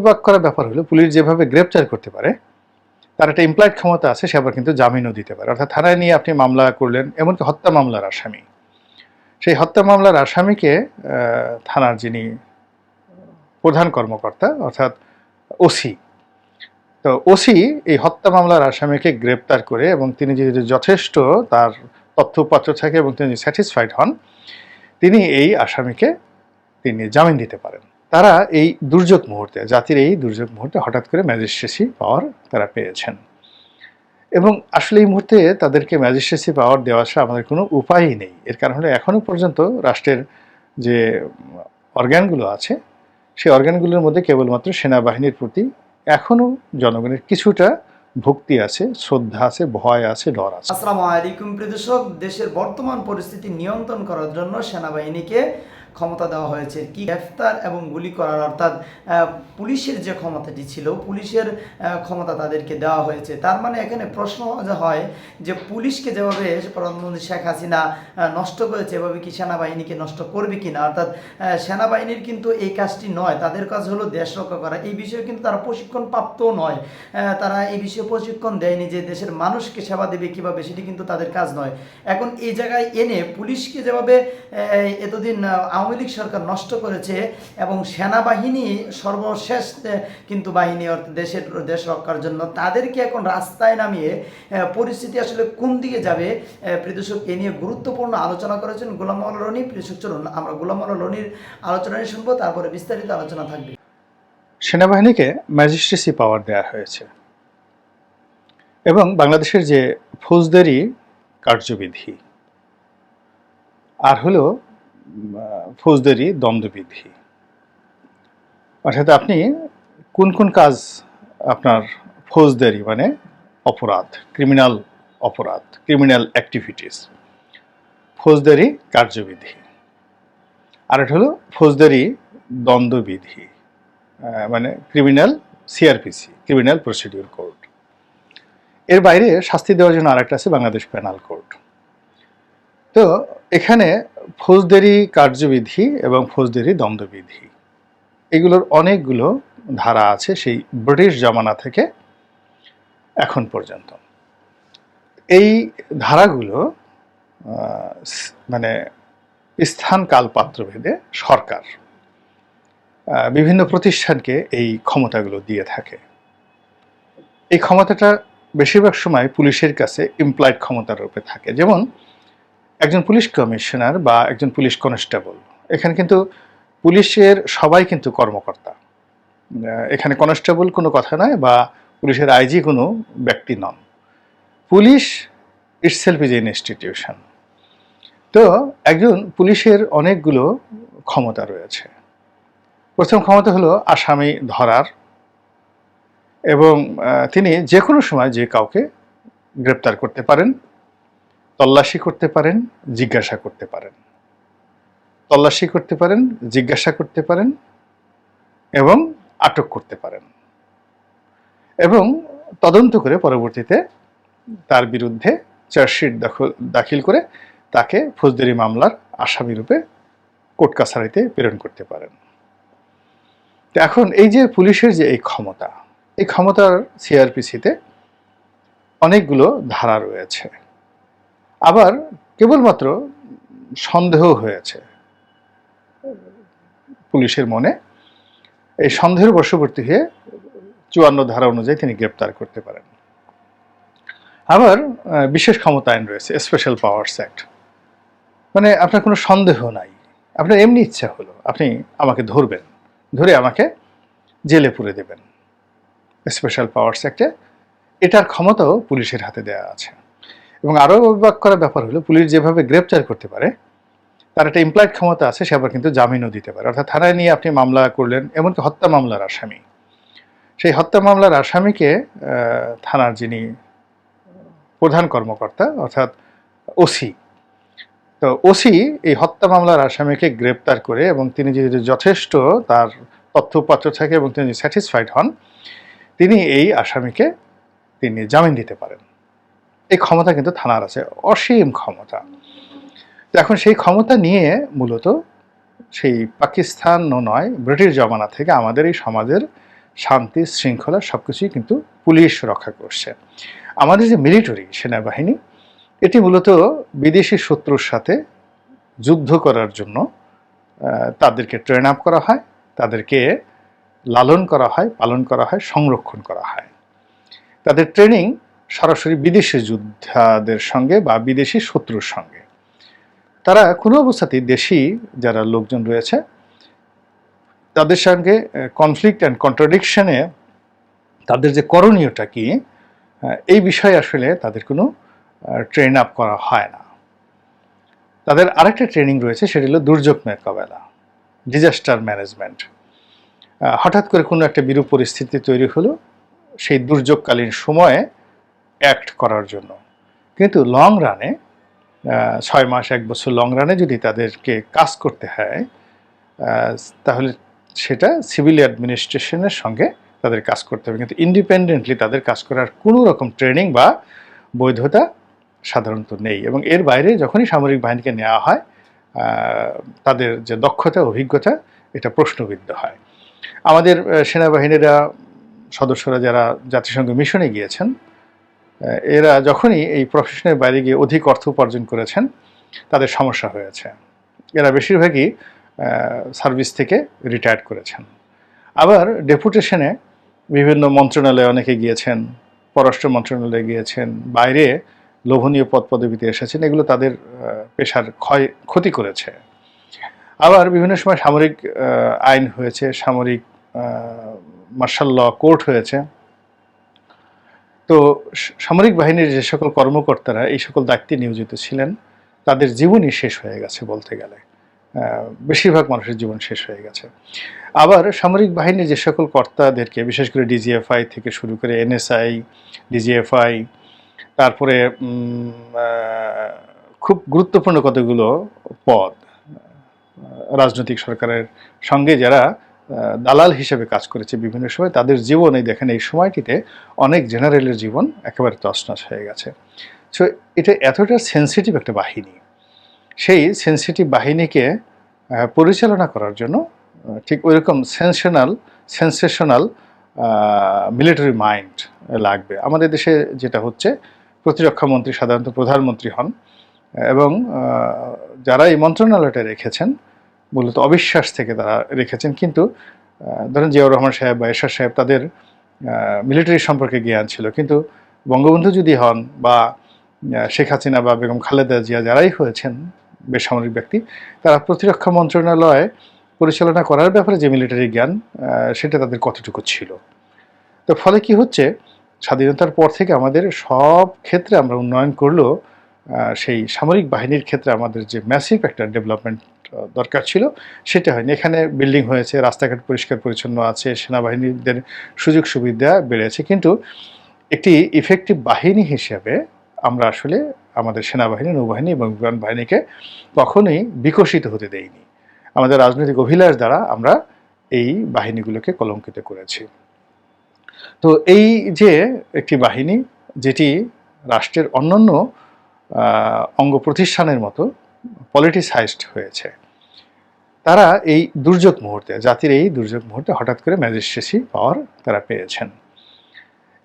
অবাক করার ব্যাপার হলো, পুলিশ যেভাবে গ্রেপ্তার করতে পারে, তার একটা ইমপ্লয়েড ক্ষমতা আছে, সে আবার কিন্তু জামিনও দিতে পারে। অর্থাৎ থানায় নিয়ে আপনি মামলা করলেন, এমনকি হত্যা মামলার আসামি। সেই হত্যা মামলার আসামিকে থানার যিনি প্রধান কর্মকর্তা, অর্থাৎ ওসি, তো ওসি এই হত্যা মামলার আসামিকে গ্রেপ্তার করে এবং তিনি যদি যথেষ্ট তার তথ্যপত্র থাকে এবং তিনি স্যাটিসফাইড হন, তিনি এই আসামিকে তিনি জামিন দিতে পারেন। তারা এই দুর্যোগ মুহূর্তে, জাতির এই দুর্যোগ মুহূর্তে হঠাৎ করে ম্যাজিস্ট্রেসি পাওয়ার তারা পেয়েছেন। এবং আসলে এই মুহূর্তে তাদেরকে ম্যাজিস্ট্রেসি পাওয়ার দেওয়া ছাড়া আমাদের কোনো উপায়ই নেই। এর কারণ হলো এখনও পর্যন্ত রাষ্ট্রের যে অর্গ্যানগুলো আছে, সেই অর্গ্যানগুলোর মধ্যে কেবলমাত্র সেনাবাহিনীর প্রতি এখনও জনগণের কিছুটা ভক্তি আছে, শ্রদ্ধা আছে, ভয় আছে, ডর আছে। আসসালামু আলাইকুম প্রিয় দেশের বর্তমান পরিস্থিতি নিয়ন্ত্রণ করার জন্য সেনাবাহিনীকে ক্ষমতা দেওয়া হয়েছে, কি গ্রেফতার এবং গুলি করার অর্থাৎ পুলিশের যে ক্ষমতাটি ছিল, পুলিশের ক্ষমতা তাদেরকে দেওয়া হয়েছে। তার মানে এখানে প্রশ্ন হয় যে পুলিশকে যেভাবে প্রধানমন্ত্রী শেখ হাসিনা নষ্ট করেছে, এভাবে কি সেনাবাহিনীকে নষ্ট করবে কিনা? অর্থাৎ সেনাবাহিনীর কিন্তু এই কাজটি নয়, তাদের কাজ হলো দেশ রক্ষা করা। এই বিষয়ে কিন্তু তারা প্রশিক্ষণ প্রাপ্তও নয় তারা এই বিষয়ে প্রশিক্ষণ দেয়নি যে দেশের মানুষকে সেবা দেবে কীভাবে, সেটি কিন্তু তাদের কাজ নয়। এখন এই জায়গায় এনে পুলিশকে যেভাবে এতদিন আওয়ামী লীগ সরকার নষ্ট করেছে এবং সেনাবাহিনী সর্বশেষ কিন্তু বাহিনী অর্থাৎ দেশের, দেশ রক্ষার জন্য তাদেরকে এখন রাস্তায় নামিয়ে পরিস্থিতি আসলে কোন দিকে যাবে প্রিয়দর্শক, এ নিয়ে গুরুত্বপূর্ণ আলোচনা করেছেন গোলাম মাওলা রনি। প্রিয়দর্শক, চলুন আমরা গোলাম মাওলা রনির আলোচনায় শুনব, তারপরে বিস্তারিত আলোচনা থাকবে। সেনাবাহিনীকে ম্যাজিস্ট্রেসি পাওয়ার দেওয়া হয়েছে এবং বাংলাদেশের যে ফৌজদারি কার্যবিধি, আর হলো ফৌজদারি দ্বন্দ্ববিধি। অর্থাৎ আপনি কোন কোন কাজ আপনার ফৌজদারি মানে অপরাধ ক্রিমিনাল অপরাধ ক্রিমিনাল অ্যাক্টিভিটিস ফৌজদারি কার্যবিধি। আর একটা হলো ফৌজদারি দ্বন্দ্ববিধি মানে criminal CrPC criminal procedure code এর বাইরে শাস্তি দেওয়ার জন্য আরেকটা আছে বাংলাদেশ পেনাল কোড তো এখানে ফৌজদারি কার্যবিধি এবং ফৌজদারি দ্বন্দ্ববিধি এগুলোর অনেকগুলো ধারা আছে সেই ব্রিটিশ জমানা থেকে এখন পর্যন্ত। এই ধারাগুলো মানে স্থান কাল পাত্র ভেদে সরকার বিভিন্ন প্রতিষ্ঠানকে এই ক্ষমতাগুলো দিয়ে থাকে। এই ক্ষমতাটা বেশিরভাগ সময় পুলিশের কাছে ইমপ্লয়েড ক্ষমতার রূপে থাকে। যেমন একজন পুলিশ কমিশনার বা একজন পুলিশ কনস্টেবল। এখানে কিন্তু পুলিশের সবাই কিন্তু কর্মকর্তা। এখানে কনস্টেবল কোনো কথা নয় বা পুলিশের আইজি কোনো ব্যক্তি নন। পুলিশ ইটসেলফ ইজ ইনস্টিটিউশন তো একজন পুলিশের অনেকগুলো ক্ষমতা রয়েছে। প্রথম ক্ষমতা হলো আসামি ধরার এবং তিনি যে কোনো সময় যে কাউকে গ্রেপ্তার করতে পারেন। তল্লাশি করতে পারেন, জিজ্ঞাসা করতে পারেন। তল্লাশি করতে পারেন, জিজ্ঞাসা করতে পারেন এবং আটক করতে পারেন। এবং তদন্ত করে পরবর্তীতে তার বিরুদ্ধে চার্জশিট দাখল করে তাকে ফৌজদারি মামলার আসামি রূপে কোর্ট কাছারিতে প্রেরণ করতে পারেন। তো এখন এই যে পুলিশের যে এই ক্ষমতা, এই ক্ষমতার সিআরপিসিতে অনেকগুলো ধারা রয়েছে। আবার কেবলমাত্র সন্দেহ হয়েছে। পুলিশের মনে এই সন্দেহের বশবর্তী হয়ে চুয়ান্ন ধারা অনুযায়ী তিনি গ্রেপ্তার করতে পারেন। আবার বিশেষ ক্ষমতা আইন রয়েছে স্পেশাল পাওয়ার্স অ্যাক্ট মানে আপনার কোনো সন্দেহ নাই। আপনার এমনি ইচ্ছা হলো, আপনি আমাকে ধরবেন, ধরে আমাকে জেলে পুরে দেবেন। স্পেশাল পাওয়ার্স অ্যাক্টে এটার ক্ষমতাও পুলিশের হাতে দেওয়া আছে। এবং আরও অবাক করার ব্যাপার হলো, পুলিশ যেভাবে গ্রেপ্তার করতে পারে, তার একটা ইমপ্লয়েড ক্ষমতা আছে, সে আবার কিন্তু জামিনও দিতে পারে। অর্থাৎ থানায় নিয়ে আপনি মামলা করলেন, এমনকি হত্যা মামলার আসামি। সেই হত্যা মামলার আসামিকে থানার যিনি প্রধান কর্মকর্তা, অর্থাৎ ওসি, তো ওসি এই হত্যা মামলার আসামিকে গ্রেপ্তার করে এবং তিনি যদি যথেষ্ট তার তথ্যপত্র থাকে এবং তিনি স্যাটিসফাইড হন, তিনি এই আসামিকে তিনি জামিন দিতে পারেন। এই ক্ষমতা কিন্তু থানার আছে, অসীম ক্ষমতা। এখন সেই ক্ষমতা নিয়ে মূলত সেই পাকিস্তান নয়, ব্রিটিশ জমানা থেকে আমাদের এই সমাজের শান্তি, শৃঙ্খলা সব কিছুই কিন্তু পুলিশ রক্ষা করছে। আমাদের যে মিলিটারি, সেনাবাহিনী, এটি মূলত বিদেশি শত্রুর সাথে যুদ্ধ করার জন্য তাদেরকে ট্রেন আপ করা হয়, তাদেরকে লালন করা হয়, পালন করা হয়, সংরক্ষণ করা হয়। তাদের ট্রেনিং সরাসরি বিদেশি যোদ্ধাদের সঙ্গে বা বিদেশি শত্রুর সঙ্গে। তারা কোনো অবস্থাতেই দেশি যারা লোকজন রয়েছে, তাদের সঙ্গে কনফ্লিক্ট অ্যান্ড কন্ট্রাডিকশনে তাদের যে করণীয়টা কি এই বিষয়ে আসলে তাদের কোনো ট্রেন আপ করা হয় না। তাদের আরেকটা ট্রেনিং রয়েছে, সেটা হলো দুর্যোগ মোকাবেলা ডিজাস্টার ম্যানেজমেন্ট হঠাৎ করে কোনো একটা বিরূপ পরিস্থিতি তৈরি হলো, সেই দুর্যোগকালীন সময়ে অ্যাক্ট করার জন্য। কিন্তু লং রানে ছয় মাস, এক বছর লং রানে যদি তাদেরকে কাজ করতে হয় তাহলে সেটা সিভিল অ্যাডমিনিস্ট্রেশনের সঙ্গে তাদের কাজ করতে হবে। কিন্তু ইন্ডিপেন্ডেন্টলি তাদের কাজ করার কোনো রকম ট্রেনিং বা বৈধতা সাধারণত নেই এবং এর বাইরে যখনই সামরিক বাহিনীকে নেওয়া হয় তাদের যে দক্ষতা, অভিজ্ঞতা, এটা প্রশ্নবিদ্ধ হয়। আমাদের সেনাবাহিনীরা, সদস্যরা যারা জাতিসংঘ মিশনে গিয়েছেন এরা যখনই এই প্রফেশনের বাইরে গিয়ে অধিক অর্থ উপার্জন করেছেন, তাদের সমস্যা হয়েছে। এরা বেশিরভাগই সার্ভিস থেকে রিটায়ার করেছেন। আবার ডেপুটেশনে বিভিন্ন মন্ত্রণালয়ে অনেকে গিয়েছেন, পররাষ্ট্র মন্ত্রণালয়ে গিয়েছেন, বাইরে লোভনীয় পদ পদবিতে এসেছেন, এগুলো তাদের পেশার ক্ষয়, ক্ষতি করেছে। আবার বিভিন্ন সময় সামরিক আইন হয়েছে, সামরিক মার্শাল ল কোর্ট হয়েছে। তো সামরিক বাহিনীর যে সকল কর্মকর্তারা, এই সকল দায়িত্বে নিয়োজিত ছিলেন, তাদের জীবনই শেষ হয়ে গেছে বলতে গেলে। বেশিরভাগ মানুষের জীবন শেষ হয়ে গেছে। আবার সামরিক বাহিনীর যে সকল কর্তাদেরকে, বিশেষ করে ডিজিএফআই থেকে শুরু করে এনএসআই, ডিজিএফআই, তারপরে খুব গুরুত্বপূর্ণ কতগুলো পদ রাজনৈতিক সরকারের সঙ্গে যারা দালাল হিসেবে কাজ করেছে বিভিন্ন সময়, তাদের জীবন এই দেখেন, এই সময়টিতে অনেক জেনারেলের জীবন একেবারে তছনছ হয়ে গেছে। সো এটা এতটা সেন্সিটিভ একটা বাহিনী। সেই সেন্সিটিভ বাহিনীকে পরিচালনা করার জন্য ঠিক ওইরকম সেন্সেশনাল সেন্সেশনাল মিলিটারি মাইন্ড লাগবে। আমাদের দেশে যেটা হচ্ছে, প্রতিরক্ষা মন্ত্রী, সাধারণত প্রধানমন্ত্রী হন, এবং যারা এই মন্ত্রণালয়টা রেখেছেন মূলত অবিশ্বাস থেকে তারা রেখেছেন। কিন্তু ধরেন জিয়াউর রহমান সাহেব বা এরশাদ সাহেব তাদের মিলিটারি সম্পর্কে জ্ঞান ছিল। কিন্তু বঙ্গবন্ধু যদি হন বা শেখ হাসিনা বা বেগম খালেদা জিয়া যারাই হয়েছেন, বেসামরিক ব্যক্তি, তারা প্রতিরক্ষা মন্ত্রণালয় পরিচালনা করার ব্যাপারে যে মিলিটারি জ্ঞান সেটা তাদের কতটুকু ছিল? তো ফলে কি হচ্ছে? স্বাধীনতার পর থেকে আমাদের সব ক্ষেত্রে আমরা উন্নয়ন করলেও সেই সামরিক বাহিনীর ক্ষেত্রে আমাদের যে ম্যাসিভ একটা ডেভেলপমেন্ট দরকার ছিল, সেটা হয়নি। এখানে বিল্ডিং হয়েছে, রাস্তাঘাট পরিষ্কার পরিচ্ছন্ন আছে, সেনাবাহিনীদের সুযোগ সুবিধা বেড়েছে। কিন্তু একটি ইফেক্টিভ বাহিনী হিসেবে আমরা আসলে আমাদের সেনাবাহিনী, নৌবাহিনী এবং বিমান বাহিনীকে কখনোই বিকশিত হতে দেইনি। আমাদের রাজনৈতিক অভিলাষ দ্বারা আমরা এই বাহিনীগুলোকে কলঙ্কিত করেছি। তো এই যে একটি বাহিনী, যেটি রাষ্ট্রের অন্যান্য অঙ্গ প্রতিষ্ঠানের মতো পলিটিসাইজড হয়েছে। তারা এই দুর্যোগ মুহূর্তে, জাতির এই দুর্যোগ মুহূর্তে হঠাৎ করে ম্যাজিস্ট্রেসি পাওয়ার তারা পেয়েছেন।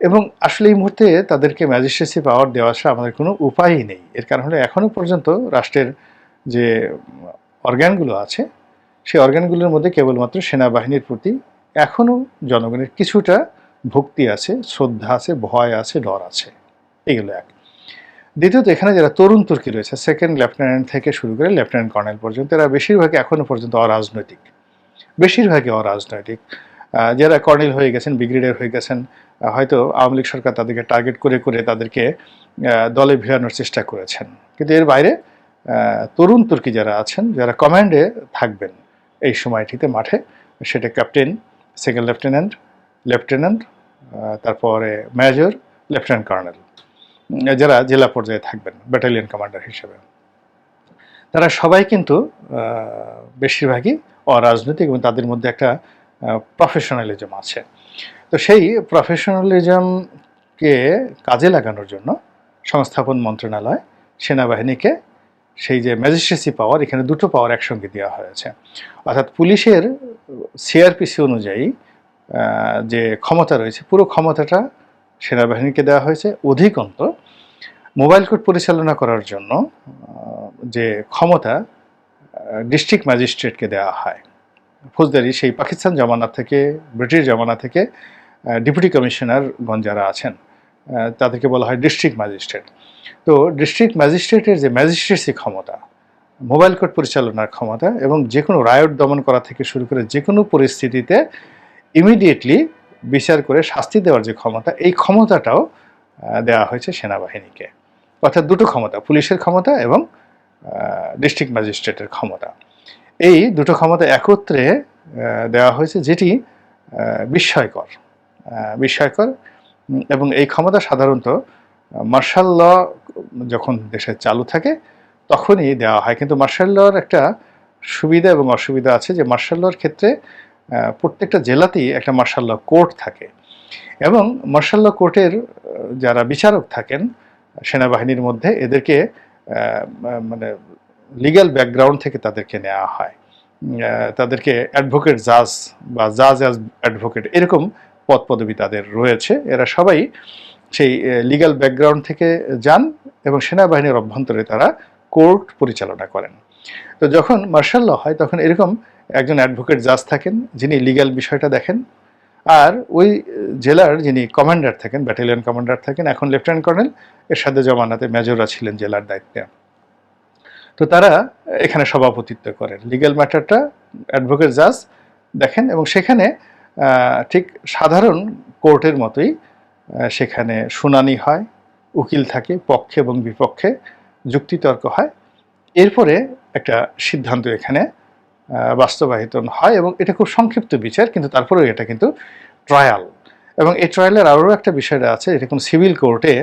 এবং আসলে এই মুহূর্তে তাদেরকে ম্যাজিস্ট্রেসি পাওয়ার দেওয়া ছাড়া আমাদের কোনো উপায়ই নেই। এর কারণ হলো এখনও পর্যন্ত রাষ্ট্রের যে অর্গ্যানগুলো আছে, সেই অর্গ্যানগুলোর মধ্যে কেবলমাত্র সেনাবাহিনীর প্রতি এখনও জনগণের কিছুটা ভক্তি আছে, শ্রদ্ধা আছে, ভয় আছে, ডর আছে। এগুলো এক। দ্বিতীয়ত, এখানে যারা তরুণ তুর্কি রয়েছে সেকেন্ড লেফটেন্যান্ট থেকে শুরু করে লেফটেন্যান্ট কর্নেল পর্যন্ত, এরা বেশিরভাগই এখনও পর্যন্ত অরাজনৈতিক। বেশিরভাগই অরাজনৈতিক। যারা কর্নেল হয়ে গেছেন ব্রিগেডিয়ার হয়ে গেছেন হয়তো আওয়ামী লীগ সরকার তাদেরকে টার্গেট করে করে তাদেরকে দলে ভিড়ানোর চেষ্টা করেছেন। কিন্তু এর বাইরে তরুণ তুর্কি যারা আছেন, যারা কমান্ডে থাকবেন এই সময়টিতে মাঠে, সেটা ক্যাপ্টেন সেকেন্ড লেফটেন্যান্ট লেফটেন্যান্ট তারপরে মেজর লেফটেন্যান্ট কর্নেল যারা জেলা পর্যায়ে থাকবেন ব্যাটালিয়ন কমান্ডার হিসেবে। তারা সবাই কিন্তু বেশিরভাগই অরাজনৈতিক এবং তাদের মধ্যে একটা প্রফেশনালিজম আছে। তো সেই প্রফেশনালিজমকে কাজে লাগানোর জন্য সংস্থাপন মন্ত্রণালয়, সেনাবাহিনীকে সেই যে ম্যাজিস্ট্রেসি পাওয়ার এখানে দুটো পাওয়ার একসঙ্গে দেওয়া হয়েছে। অর্থাৎ পুলিশের সিআরপিসি অনুযায়ী যে ক্ষমতা রয়েছে, পুরো ক্ষমতাটা সেনাবাহিনীকে দেওয়া হয়েছে। অধিকন্ত মোবাইল কোর্ট পরিচালনা করার জন্য যে ক্ষমতা ডিস্ট্রিক্ট ম্যাজিস্ট্রেটকে দেওয়া হয়। ফৌজদারি সেই পাকিস্তান জমানা থেকে, ব্রিটিশ জমানা থেকে ডেপুটি কমিশনারগণ যারা আছেন তাদেরকে বলা হয় ডিস্ট্রিক্ট ম্যাজিস্ট্রেট। তো ডিস্ট্রিক্ট ম্যাজিস্ট্রেটের যে ম্যাজিস্ট্রেসি ক্ষমতা, মোবাইল কোর্ট পরিচালনার ক্ষমতা এবং যে কোনো রায়ট দমন করা থেকে শুরু করে যে কোনো পরিস্থিতিতে ইমিডিয়েটলি বিচার করে শাস্তি দেওয়ার যে ক্ষমতা, এই ক্ষমতাটাও দেওয়া হয়েছে সেনাবাহিনীকে। অর্থাৎ দুটো ক্ষমতা, পুলিশের ক্ষমতা এবং ডিস্ট্রিক্ট ম্যাজিস্ট্রেটের ক্ষমতা। এই দুটো ক্ষমতা একত্রে দেওয়া হয়েছে যেটি বিস্ময়কর। বিস্ময়কর এবং এই ক্ষমতা সাধারণত, মার্শাল ল, যখন দেশে চালু থাকে, তখনই দেওয়া হয়। কিন্তু মার্শাল লর একটা সুবিধা এবং অসুবিধা আছে যে মার্শাল লর ক্ষেত্রে প্রত্যেকটা জেলাতেই একটা মার্শাল কোর্ট থাকে। এবং মার্শাল কোর্টের যারা বিচারক থাকেন, সেনাবাহিনীর মধ্যে এদেরকে মানে লিগ্যাল ব্যাকগ্রাউন্ড থেকে তাদেরকে নেওয়া হয়। তাদেরকে অ্যাডভোকেট জাজ বা জাজ অ্যাজ অ্যাডভোকেট এরকম পদ পদবি তাদের রয়েছে। এরা সবাই সেই লিগ্যাল ব্যাকগ্রাউন্ড থেকে যান এবং সেনাবাহিনীর অভ্যন্তরে তারা কোর্ট পরিচালনা করেন। তো যখন মার্শাল হয়, তখন এরকম একজন অ্যাডভোকেট জাজ থাকেন, যিনি লিগ্যাল বিষয়টা দেখেন, আর ওই জেলার যিনি কমান্ডার থাকেন ব্যাটালিয়ন কমান্ডার থাকেন, এখন লেফটেন্যান্ট কর্নেল এর সাথে জমানাতে মেজররা ছিলেন জেলার দায়িত্বে। তো তারা এখানে সভাপতিত্ব করেন। লিগ্যাল ম্যাটারটা অ্যাডভোকেট জাজ দেখেন এবং সেখানে ঠিক সাধারণ কোর্টের মতোই সেখানে শুনানি হয়, উকিল থাকে, পক্ষে এবং বিপক্ষে যুক্তিতর্ক হয়। এরপরে একটা সিদ্ধান্ত এখানে বাস্তবায়িত হয় এবং এটা খুব সংক্ষিপ্ত বিচার, কিন্তু তারপরেও এটা কিন্তু ট্রায়াল এবং এই ট্রায়ালের আরও একটা বিষয়টা আছে, এটা কোনো সিভিল কোর্টে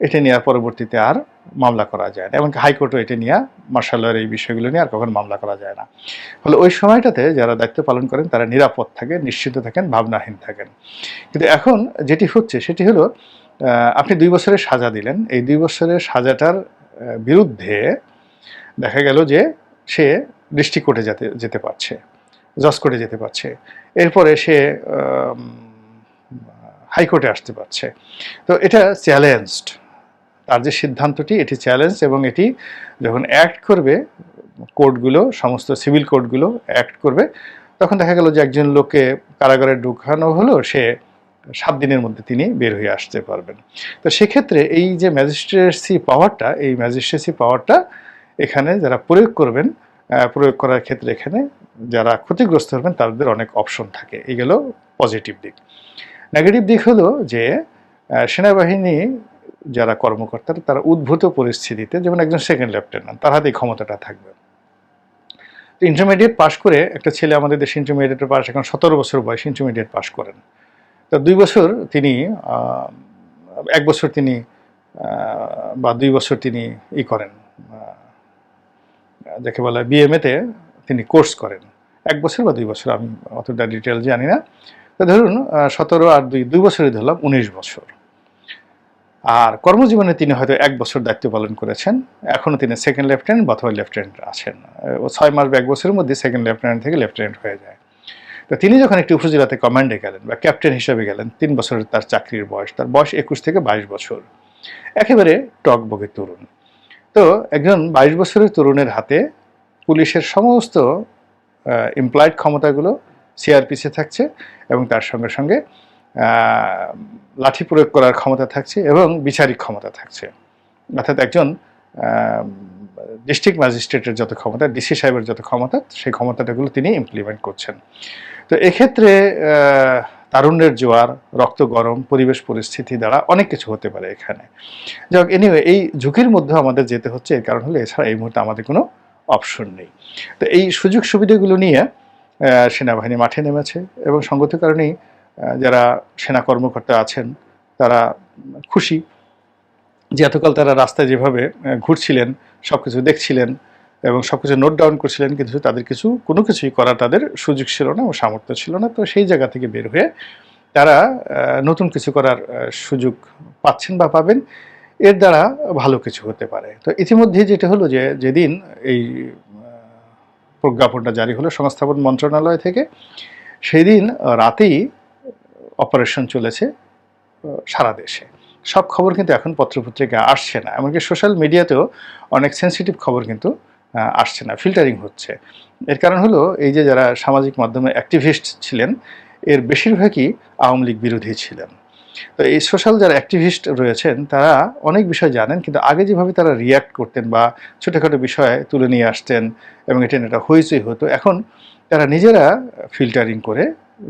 এটা নিয়ে আর পরবর্তীতে আর মামলা করা যায় না, এমনকি হাইকোর্টও এটা নিয়ে মার্শালের এই বিষয়গুলো নিয়ে আর কখনো মামলা করা যায় না। ফলে ওই সময়টাতে যারা দায়িত্ব পালন করেন, তারা নিরাপদ থাকেন নিশ্চিত থাকেন, ভাবনাহীন থাকেন। কিন্তু এখন যেটি হচ্ছে, সেটি হলো আপনি দুই বছরের সাজা দিলেন, এই দুই বছরের সাজাটার বিরুদ্ধে দেখা গেল যে সে কোর্টে যেতে যেতে পারছে জজ কোর্টে যেতে পারছে। এরপরে সে হাইকোর্টে আসতে পারছে। তো এটা চ্যালেঞ্জড। তার যে সিদ্ধান্তটি, এটি চ্যালেঞ্জ এবং এটি যখন অ্যাক্ট করবে, কোর্টগুলো, সমস্ত সিভিল কোর্টগুলো অ্যাক্ট করবে, তখন দেখা গেল যে একজন লোককে কারাগারে ঢুকানো হলো, সে সাত দিনের মধ্যে তিনি বের হয়ে আসতে পারবেন। তো সেক্ষেত্রে এই যে ম্যাজিস্ট্রেসি পাওয়ারটা এই ম্যাজিস্ট্রেসি পাওয়ারটা এখানে যারা প্রয়োগ করবেন প্রয়োগ করার ক্ষেত্রে এখানে যারা ক্ষতিগ্রস্ত হবেন, তাদের অনেক অপশন থাকে। এগুলো পজিটিভ দিক। নেগেটিভ দিক হলো যে সেনাবাহিনী যারা কর্মকর্তা, তারা উদ্ভূত পরিস্থিতিতে, যেমন একজন সেকেন্ড লেফটেন্যান্ট তার হাতে ক্ষমতাটা থাকবে। ইন্টারমিডিয়েট পাশ করে একটা ছেলে আমাদের দেশে ইন্টারমিডিয়েটের পাশ এখন সতেরো বছর বয়স ইন্টারমিডিয়েট পাশ করেন। তো দুই বছর তিনি এক বছর তিনি বা দুই বছর তিনি ই করেন যাকে বলা বিএমএতে তিনি কোর্স করেন। এক বছর বা দুই বছর, আমি অতটা ডিটেল জানি না। তো ধরুন সতেরো আর দুই দুই বছরই ধরলাম, উনিশ বছর। আর কর্মজীবনে তিনি হয়তো এক বছর দায়িত্ব পালন করেছেন। এখনও তিনি সেকেন্ড লেফটেন্যান্ট অথবা লেফটেন্যান্ট আছেন। ও ছয় মাস বা এক বছরের মধ্যে সেকেন্ড লেফটেন্যান্ট থেকে লেফটেন্যান্ট হয়ে যায়। তো তিনি যখন একটি উপজেলাতে কমান্ডে গেলেন বা ক্যাপ্টেন হিসেবে গেলেন, তিন বছরের তার চাকরির বয়স, তার বয়স একুশ থেকে বাইশ বছর। একেবারে টকবগে তরুণ। তো একজন বাইশ বছরের তরুণের হাতে পুলিশের সমস্ত এমপ্লয়েড ক্ষমতাগুলো সিআরপিসি থাকছে এবং তার সঙ্গে সঙ্গে লাঠি প্রয়োগ করার ক্ষমতা থাকছে এবং বিচারিক ক্ষমতা থাকছে। অর্থাৎ একজন ডিস্ট্রিক্ট ম্যাজিস্ট্রেটের যত ক্ষমতা ডিসি সাহেবের যত ক্ষমতা, সেই ক্ষমতাটাগুলো তিনি ইমপ্লিমেন্ট করছেন। তো এক্ষেত্রে তারুণ্যের জোয়ার, রক্ত গরম, পরিবেশ পরিস্থিতি দ্বারা অনেক কিছু হতে পারে এখানে। যাক এনিওয়ে এই ঝুঁকির মধ্যে আমাদের যেতে হচ্ছে, এর কারণ হলো এছাড়া এই মুহূর্তে আমাদের কোনো অপশন নেই। তো এই সুযোগ সুবিধাগুলো নিয়ে সেনাবাহিনী মাঠে নেমেছে এবং সঙ্গত কারণেই যারা সেনা কর্মকর্তা আছেন, তারা খুশি। যে এতকাল তারা রাস্তায় যেভাবে ঘুরছিলেন সব কিছু দেখছিলেন এবং সব কিছু নোট ডাউন করছিলেন কিন্তু তাদের কিছু কোনো কিছুই করার তাদের সুযোগ ছিল না ও সামর্থ্য ছিল না। তো সেই জায়গা থেকে বের হয়ে তারা নতুন কিছু করার সুযোগ পাচ্ছেন বা পাবেন। এর দ্বারা ভালো কিছু হতে পারে। তো ইতিমধ্যে যেটা হলো যে যেদিন এই প্রজ্ঞাপনটা জারি হলো সংস্থাপন মন্ত্রণালয় থেকে সেদিন আহ, রাতেই অপারেশন চলেছে সারা দেশে। সব খবর কিন্তু এখন পত্রপত্রিকা আসছে না। এমনকি সোশ্যাল মিডিয়াতেও অনেক সেন্সিটিভ খবর কিন্তু আসছে না ফিল্টারিং হচ্ছে। এর কারণ হলো এই যে যারা সামাজিক মাধ্যমে অ্যাক্টিভিস্ট ছিলেন, এর বেশিরভাগই আওয়ামী লীগ বিরোধী ছিলেন। তো এই সোশ্যাল যারা অ্যাক্টিভিস্ট রয়েছেন, তারা অনেক বিষয় জানেন, কিন্তু আগে যেভাবে তারা রিয়াক্ট করতেন বা ছোটোখাটো বিষয়ে তুলে নিয়ে আসতেন এবং এটা একটা হইচই হতো, এখন তারা নিজেরা ফিল্টারিং করে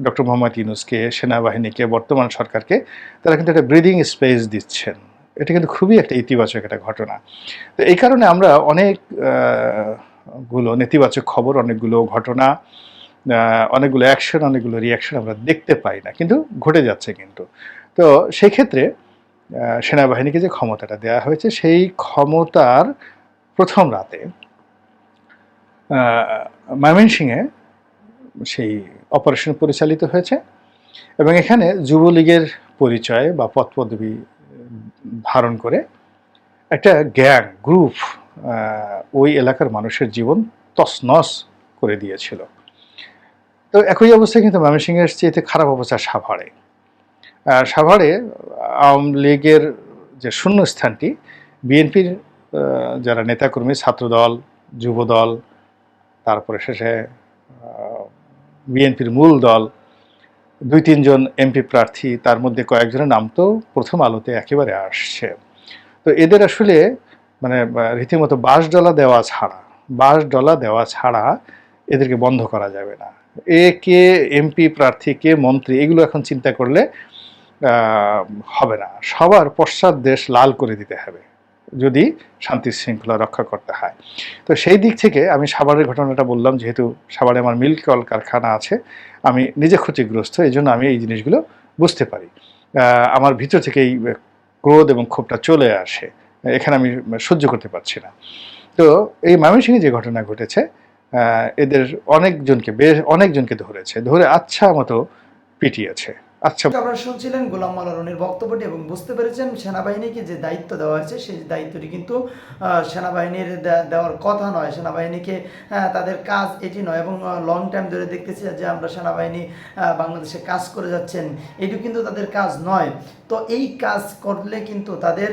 ডক্টর মোহাম্মদ ইউনুসকে, সেনাবাহিনীকে, বর্তমান সরকারকে, তারা কিন্তু একটা ব্রিদিং স্পেস দিচ্ছেন। এটা কিন্তু খুবই একটা ইতিবাচক একটা ঘটনা। তো এই কারণে আমরা অনেকগুলো নেতিবাচক খবর, অনেকগুলো ঘটনা অনেকগুলো অ্যাকশন অনেকগুলো রিয়াকশন আমরা দেখতে পাই না, কিন্তু ঘটে যাচ্ছে কিন্তু। তো সেই ক্ষেত্রে সেনাবাহিনীকে যে ক্ষমতাটা দেওয়া হয়েছে, সেই ক্ষমতার প্রথম রাতে ময়মনসিংহে সেই অপারেশন পরিচালিত হয়েছে এবং এখানে যুবলীগের পরিচয় বা পদপদবি ধারণ করে। একটা গ্যাং গ্রুপ ওই এলাকার মানুষের জীবন তছনছ করে দিয়েছিল। তো একই অবস্থায় কিন্তু ময়মনসিংহের চেয়েতে খারাপ অবস্থা সাভারে। সাভারে আওয়ামী লীগের যে শূন্যস্থানটি, বিএনপির যারা নেতাকর্মী, ছাত্রদল, যুবদল, তারপরে শেষে বিএনপির মূল দল দুই তিনজন এমপি প্রার্থী, তার মধ্যে কয়েকজনের নাম তো প্রথম আলোতে একেবারে আসছে। তো এদের আসলে মানে রীতিমতো বাস ডলা দেওয়া ছাড়া বাস ডলা দেওয়া ছাড়া এদেরকে বন্ধ করা যাবে না। এ, কে, এমপি, প্রার্থী, কে, মন্ত্রী, এগুলো এখন চিন্তা করলে হবে না। সবার পশ্চাৎ দেশ লাল করে দিতে হবে। যদি শান্তি শৃঙ্খলা রক্ষা করতে হয়। তো সেই দিক থেকে আমি সাভারের ঘটনাটা বললাম, যেহেতু সাভারে আমার মিল্ক কল কারখানা আছে, আমি নিজে ক্ষতিগ্রস্ত এই জন্য আমি এই জিনিসগুলো বুঝতে পারি। আমার ভিতর থেকে এই ক্রোধ এবং ক্ষোভটা চলে আসে। এখানে আমি সহ্য করতে পারছি না। তো এই ময়মনসিংহে যে ঘটনা ঘটেছে এদের অনেকজনকে বেশ, অনেকজনকে ধরেছে, ধরে আচ্ছা মতো পিটিয়েছে। আচ্ছা। আপনারা শুনছিলেন গোলাম মাওলা রনির বক্তব্যটি এবং বুঝতে পেরেছেন সেনাবাহিনীকে যে দায়িত্ব দেওয়া হয়েছে, সেই দায়িত্বটি কিন্তু সেনাবাহিনীর দেওয়ার কথা নয়। সেনাবাহিনীকে তাদের কাজ এটি নয় এবং লং টাইম ধরে দেখতেছি যে আমরা সেনাবাহিনী বাংলাদেশে কাজ করে যাচ্ছেন। এটি কিন্তু তাদের কাজ নয়। তো এই কাজ করলে কিন্তু তাদের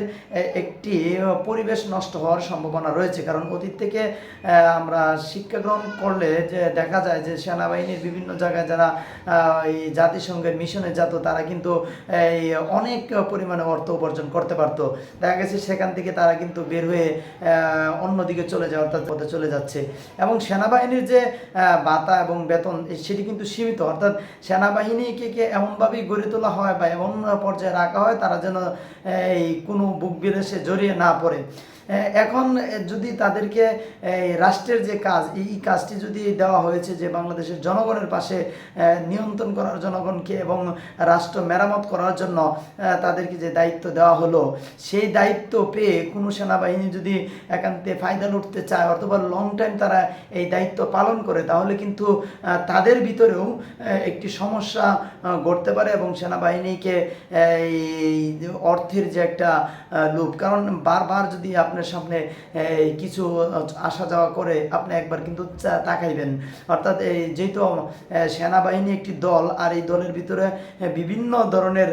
একটি পরিবেশ নষ্ট হওয়ার সম্ভাবনা রয়েছে। কারণ অতীত থেকে আমরা শিক্ষা গ্রহণ করলে যে দেখা যায় যে সেনাবাহিনীর বিভিন্ন জায়গায় যারা এই জাতিসংঘের মিশনে যেত তারা কিন্তু, এই অনেক পরিমাণে অর্থ উপার্জন করতে পারতো। দেখা গেছে সেখান থেকে তারা কিন্তু বের হয়ে অন্যদিকে চলে যায় অর্থাৎ পথে চলে যাচ্ছে। এবং সেনাবাহিনীর যে ভাতা এবং বেতন সেটি কিন্তু সীমিত। অর্থাৎ সেনাবাহিনীকে কে এমনভাবেই গড়ে তোলা হয় বা এমন পর্যায়ে রাখা হয়, তারা যেন, এই, কোনো বুক বিরেসে জড়িয়ে না পড়ে। এখন যদি তাদেরকে রাষ্ট্রের যে কাজ, এই কাজটি যদি দেওয়া হয়েছে যে বাংলাদেশের জনগণের পাশে নিয়ন্ত্রণ করার জনগণকে এবং রাষ্ট্র মেরামত করার জন্য তাদেরকে যে দায়িত্ব দেওয়া হলো, সেই দায়িত্ব পেয়ে কোনো সেনাবাহিনী যদি একান্তে ফায়দা লুটতে চায় অথবা লং টাইম তারা এই দায়িত্ব পালন করে, তাহলে কিন্তু তাদের ভিতরেও একটি সমস্যা ঘটতে পারে এবং সেনাবাহিনীকে এই অর্থের যে একটা লোভ। কারণ বারবার যদি আপনার সামনে কিছু আসা যাওয়া করে আপনি একবার কিন্তু তাকাইবেন অর্থাৎ এই যেহেতু সেনাবাহিনী একটি দল আর এই দলের ভিতরে বিভিন্ন ধরনের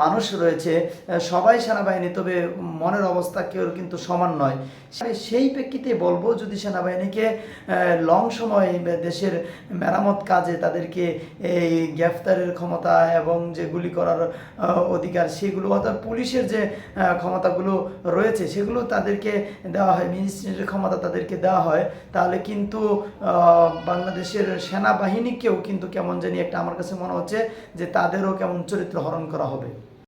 মানুষ রয়েছে সবাই সেনাবাহিনী, তবে মনের অবস্থা কেউ কিন্তু সমান নয়। সেই প্রেক্ষিতে বলব, যদি সেনাবাহিনীকে লং সময় দেশের মেরামত কাজে তাদেরকে এই গ্রেফতারের ক্ষমতা এবং যে গুলি করার অধিকার, সেগুলো অর্থাৎ পুলিশের যে ক্ষমতাগুলো রয়েছে, সেগুলো তাদেরকে দেওয়া হয় মিনিস্ট্রির ক্ষমতা তাদেরকে দেওয়া হয়, তাহলে কিন্তু বাংলাদেশের সেনাবাহিনীকেও কিন্তু কেমন জানি একটা আমার কাছে মনে হচ্ছে যে তাদেরও কেমন চরিত্র হরণ করা হবে।